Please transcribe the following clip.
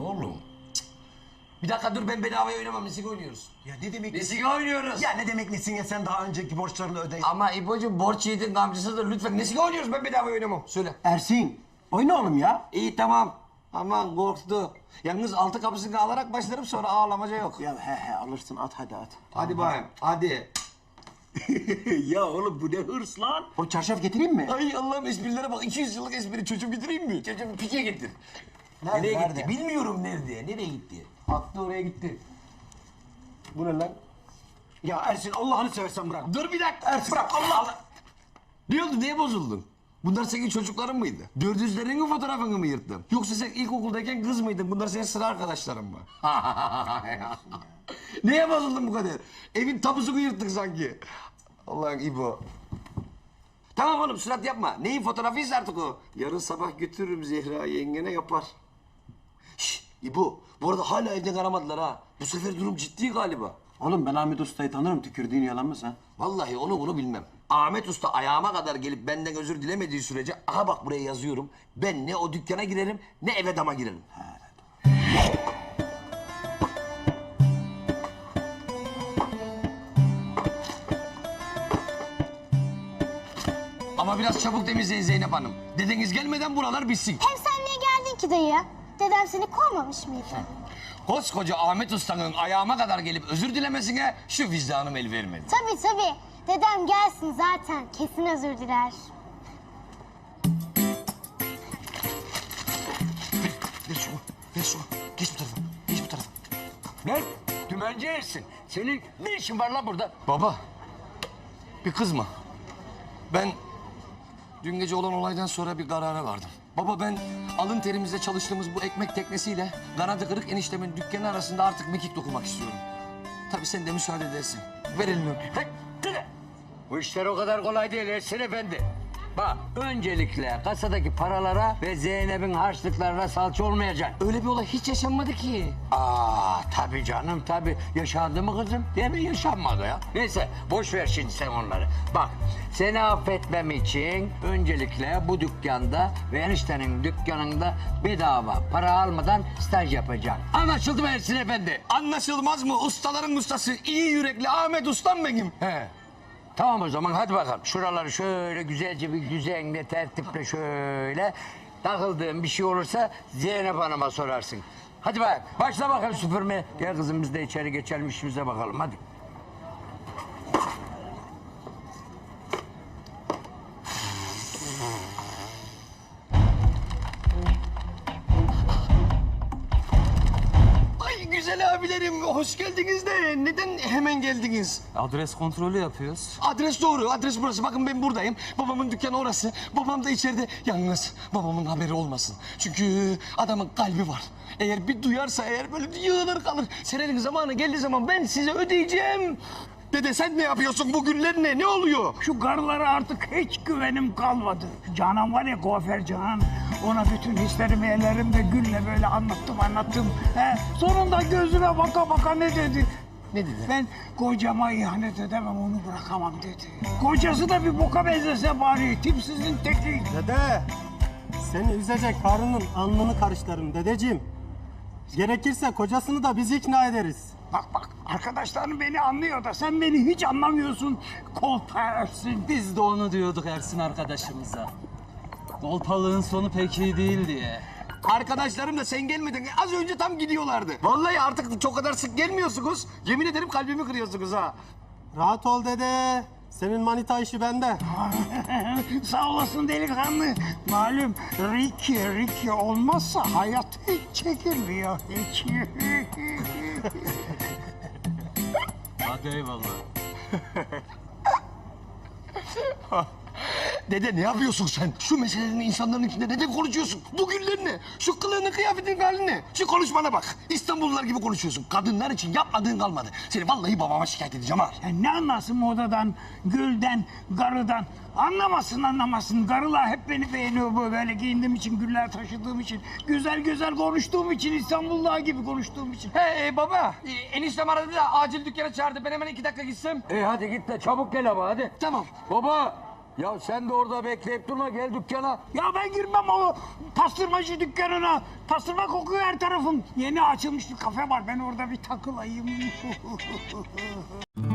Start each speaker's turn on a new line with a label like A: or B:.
A: oğlum. Cık. Bir dakika dur ben bedavaya oynamam. Nesik oynuyoruz.
B: Ya ne demek
A: Nesik oynuyoruz.
B: Ya ne demek nesin ya sen daha önceki borçlarını öde.
A: Ama İbo'cum borç yiğidin gamcısıdır. Lütfen Nesik oynuyoruz. Ben bedavaya oynamam. Söyle.
B: Ersin oyna oğlum ya.
A: İyi tamam. Aman korktu. Yalnız altı kapısını alarak başlarım sonra ağlamaca yok.
B: Ya he he alırsın at hadi at.
A: Hadi bakayım. Hadi.
B: ya oğlum bu ne hırs lan? O çarşaf getireyim mi?
A: Ay Allah'ım esprilere bak. 200 yıllık espri. Çocuğum getireyim mi? Çocuğum pike getir.
B: Nerede,
A: Nereye
B: nerede?
A: gitti? Bilmiyorum nerede. Nereye gitti? Attı oraya gitti.
B: Bu ne lan? Ya Ersin Allah'ını seversen bırak.
A: Dur bir dakika.
B: Ersin
A: Bırak Allah Allah. Ne oldu? Niye bozuldun? Bunlar senin çocukların mıydı? Dördüzlerinin fotoğrafını mı yırttın? Yoksa sen ilkokuldayken kız mıydın? Bunlar senin sıra arkadaşların mı? Niye bozuldun bu kadar? Evin tapusunu yırttık sanki. Allah'ın İbo. Tamam oğlum surat yapma. Neyin fotoğrafıysa artık o. Yarın sabah götürürüm Zehra yengene yapar. Şşş İbo. Bu arada hala evden aramadılar ha. Bu sefer durum ciddi galiba.
B: Oğlum ben Ahmet Usta'yı tanırım tükürdüğün yalan mı sen?
A: Vallahi onu bunu bilmem. Ahmet Usta ayağıma kadar gelip benden özür dilemediği sürece aha bak buraya yazıyorum. Ben ne o dükkana girerim ne eve dama girerim. Ama biraz çabuk temizleyin Zeynep Hanım. Dedeniz gelmeden buralar bitsin.
C: Hem sen niye geldin ki dayı? Dedem seni kovmamış mıydı?
A: Koskoca Ahmet Usta'nın ayağıma kadar gelip özür dilemesine şu vicdanım el vermedi.
C: Tabii tabii. Dedem gelsin zaten. Kesin özür diler.
A: Ver şunu, ver şunu. Geç bu tarafa, geç bu tarafa.
D: Ne? Dümenci Ersin. Senin ne işin var lan burada?
A: Baba, bir kızma. Ben dün gece olan olaydan sonra bir karara vardım. Baba ben alın terimizle çalıştığımız bu ekmek teknesiyle kanadı kırık eniştemin dükkanı arasında artık mekik dokumak istiyorum. Tabii sen de müsaade edersin. Ver elini
D: dur. Bu işler o kadar kolay değil Ersin Efendi. Bak öncelikle kasadaki paralara ve Zeynep'in harçlıklarına salça olmayacaksın.
A: Öyle bir olay hiç yaşanmadı ki.
D: Aa tabii canım tabii. Yaşandı mı kızım? Değil mi? Yaşanmadı ya. Neyse boş ver şimdi sen onları. Bak seni affetmem için öncelikle bu dükkanda ve eniştenin dükkanında bedava para almadan staj yapacaksın. Anlaşıldı mı Ersin Efendi?
A: Anlaşılmaz mı? Ustaların ustası, iyi yürekli Ahmet Ustam benim.
D: He. Tamam o zaman hadi bakalım. Şuraları şöyle güzelce bir düzenle, tertiple şöyle. Takıldığın bir şey olursa Zeynep Hanım'a sorarsın. Hadi bak, başla bakalım süpürmeye. Gel kızım biz de içeri geçelim işimize bakalım hadi.
A: Abilerim, hoş geldiniz de neden hemen geldiniz?
E: Adres kontrolü yapıyoruz.
A: Adres doğru, adres burası. Bakın ben buradayım. Babamın dükkanı orası. Babam da içeride. Yalnız babamın haberi olmasın. Çünkü adamın kalbi var. Eğer bir duyarsa eğer böyle yığılır kalır. Senenin zamanı geldiği zaman ben size ödeyeceğim. Dede sen ne yapıyorsun bugünler ne? Ne oluyor?
F: Şu karılara artık hiç güvenim kalmadı. Canan var ya kuaför Canan. Ona bütün hislerimi ellerimde gülle böyle anlattım anlattım. He, sonunda gözüme baka baka ne dedi?
A: Ne dedi?
F: Ben kocama ihanet edemem onu bırakamam dedi. Kocası da bir boka benzese bari tipsizin teki.
G: Dede, seni üzecek karının alnını karıştırırım dedeciğim. Gerekirse kocasını da biz ikna ederiz.
F: Bak bak arkadaşlarım beni anlıyor da sen beni hiç anlamıyorsun. Kolparsın.
E: Biz de onu diyorduk Ersin arkadaşımıza. Kolpalığın sonu pek iyi değil diye.
A: Arkadaşlarım da sen gelmeden az önce tam gidiyorlardı. Vallahi artık çok kadar sık gelmiyorsunuz. Yemin ederim kalbimi kırıyorsunuz ha.
G: Rahat ol dede. Senin manita işi bende.
F: Sağ olasın delikanlı. Malum Ricky, Ricky olmazsa hayat hiç çekilmiyor hiç.
E: Hadi eyvallah.
A: Dede ne yapıyorsun sen? Şu meselelerini insanların içinde neden konuşuyorsun? Bu günler ne? Şu kılığını, kıyafetin hali ne? Şu konuşmana bak. İstanbullular gibi konuşuyorsun. Kadınlar için yapmadığın kalmadı. Seni vallahi babama şikayet edeceğim ha.
F: Ya ne anlasın modadan, gülden, garıdan? Anlamasın anlamasın. Garılar hep beni beğeniyor bu böyle giyindiğim için, güller taşıdığım için. Güzel güzel konuştuğum için, İstanbullular gibi konuştuğum için.
A: Hey baba, e, eniştem aradı da acil dükkana çağırdı. Ben hemen iki dakika gitsem.
D: E hadi git de çabuk gel ama hadi.
A: Tamam.
D: Baba Ya sen de orada bekleyip durma gel dükkana.
F: Ya ben girmem o pastırmacı dükkanına. Pastırma kokuyor her tarafım. Yeni açılmış bir kafe var. Ben orada bir takılayım.